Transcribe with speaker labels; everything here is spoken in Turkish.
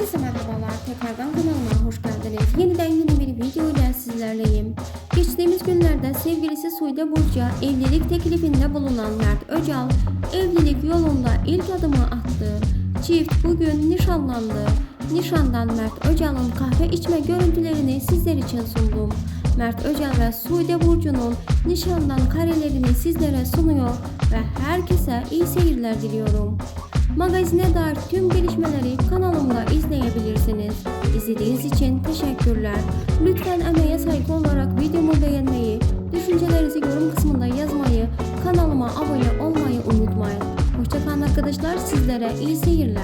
Speaker 1: Herkese merhabalar. Tekrardan kanalıma hoş geldiniz. Yeniden yeni bir video ile sizlerleyim. Geçtiğimiz günlerde sevgilisi Sude Burcu'ya evlilik teklifinde bulunan Mert Öcal, evlilik yolunda ilk adımı attı. Çift bugün nişanlandı. Nişandan Mert Öcal'ın kahve içme görüntülerini sizler için sundum. Mert Öcal ve Sude Burcu'nun nişandan karelerini sizlere sunuyor ve herkese iyi seyirler diliyorum. Magazine dair tüm gelişmeleri izleyebilirsiniz. İzlediğiniz için teşekkürler. Lütfen emeğe saygı olarak videomu beğenmeyi, düşüncelerinizi yorum kısmında yazmayı, kanalıma abone olmayı unutmayın. Hoşçakalın arkadaşlar, sizlere iyi seyirler.